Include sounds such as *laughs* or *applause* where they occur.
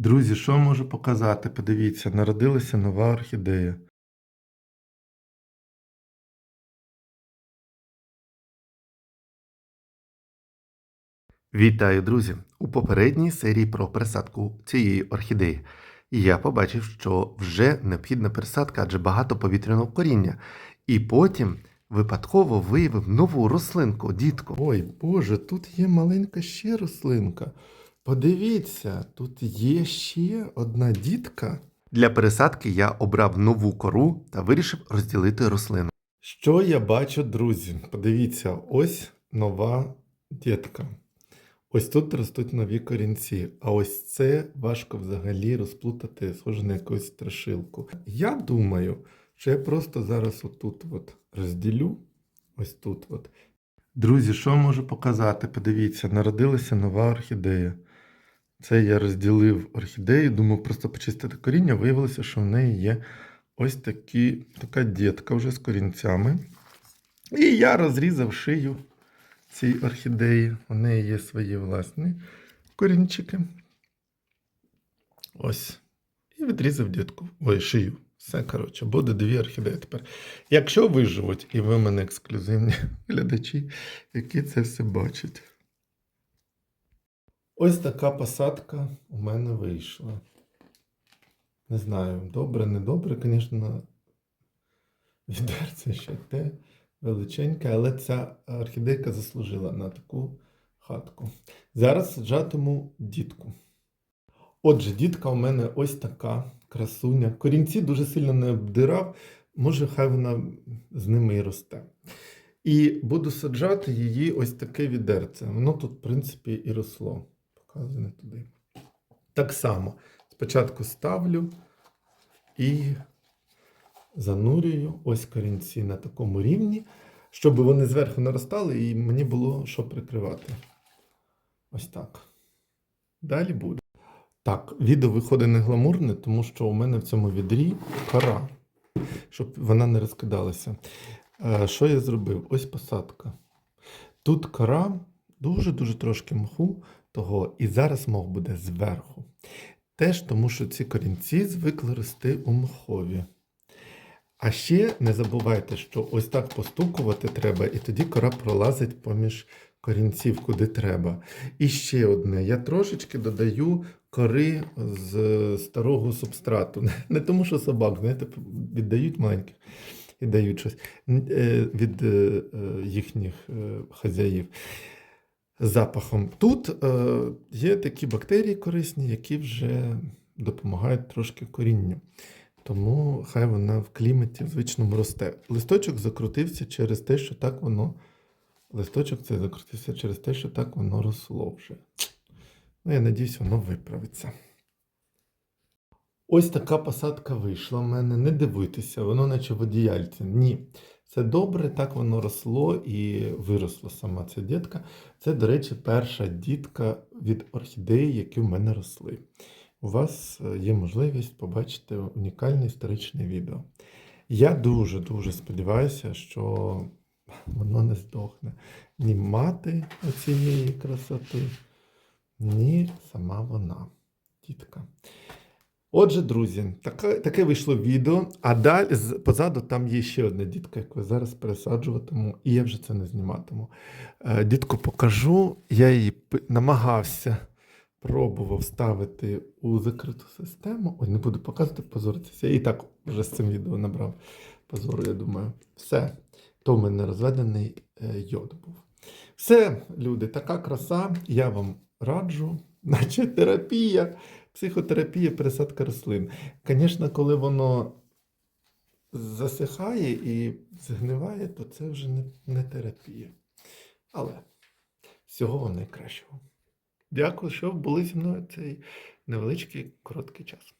Друзі, що можу показати? Подивіться, народилася нова орхідея. Вітаю, друзі! У попередній серії про пересадку цієї орхідеї я побачив, що вже необхідна пересадка, адже багато повітряного коріння. І потім випадково виявив нову рослинку, дітку. Ой, Боже, тут є маленька ще рослинка. Подивіться, тут є ще одна дітка. Для пересадки я обрав нову кору та вирішив розділити рослину. Що я бачу, друзі? Подивіться, ось нова дітка. Ось тут ростуть нові корінці, а ось це важко взагалі розплутати, схоже на якусь страшилку. Я думаю, що я просто зараз отут от розділю, ось тут от. Друзі, що можу показати? Подивіться, народилася нова орхідея. Це я розділив орхідею, думав просто почистити коріння. Виявилося, що в неї є ось такі, така дітка вже з корінцями. І я розрізав шию цій орхідеї. У неї є свої власні корінчики. Ось. І відрізав дітку. Ой, шию. Все, коротше, буде дві орхідеї тепер. Якщо виживуть, і ви мене ексклюзивні *laughs* глядачі, які це все бачать. Ось така посадка у мене вийшла. Не знаю, добре, не добре, звісно, відерце ще те величеньке, але ця орхідейка заслужила на таку хатку. Зараз саджатиму дітку. Отже, дітка у мене ось така красуня. Корінці дуже сильно не обдирав, може, хай вона з ними і росте. І буду саджати її ось таке відерце. Воно тут, в принципі, і росло. Показую не туди. Так само. Спочатку ставлю і занурюю ось корінці на такому рівні, щоб вони зверху наростали і мені було що прикривати. Ось так. Далі буде. Так, відео виходить не гламурне, тому що у мене в цьому відрі кора, щоб вона не розкидалася. Е, Що я зробив? Ось посадка. Тут кора, дуже-дуже трошки мху того, і зараз мох буде зверху. Теж тому, що ці корінці звикли рости у мхові. А ще не забувайте, що ось так постукувати треба, і тоді кора пролазить поміж корінців, куди треба. І ще одне: я трошечки додаю кори з старого субстрату. *laughs* Не тому, що собак, знаєте, віддають маленьких і дають щось е, від е, е, їхніх хазяїв запахом. Тут е, є такі бактерії корисні, які вже допомагають трошки корінню. Тому хай вона в кліматі в звичному росте. Листочок закрутився через те, що так воно. Листочок цей закрутився через те, що так воно росло вже. Ну, я надіюсь, воно виправиться. Ось така посадка вийшла в мене. Не дивуйтеся, воно наче в одіяльці. Ні. Це добре, так воно росло і виросло сама ця дітка. Це, до речі, перша дітка від орхідеї, які в мене росли. У вас е, є можливість побачити унікальне історичне відео. Я дуже-дуже сподіваюся, що воно не здохне. Ні мати оцієї красоти, ні сама вона, дітка. Отже, друзі, таке, таке вийшло відео, а далі позаду там є ще одна дітка, яку я зараз пересаджуватиму, і я вже це не зніматиму. Е, Дітку покажу, я її намагався, пробував ставити у закриту систему. Ой, не буду показувати, позоритися. Я і так вже з цим відео набрав позору, я думаю. Все. То в мене розведений е, йод був. Все, люди, така краса. Я вам раджу, наче терапія, психотерапія, пересадка рослин. Звісно, коли воно засихає і згниває, то це вже не, не терапія. Але всього вам найкращого. Дякую, що були зі мною цей невеличкий короткий час.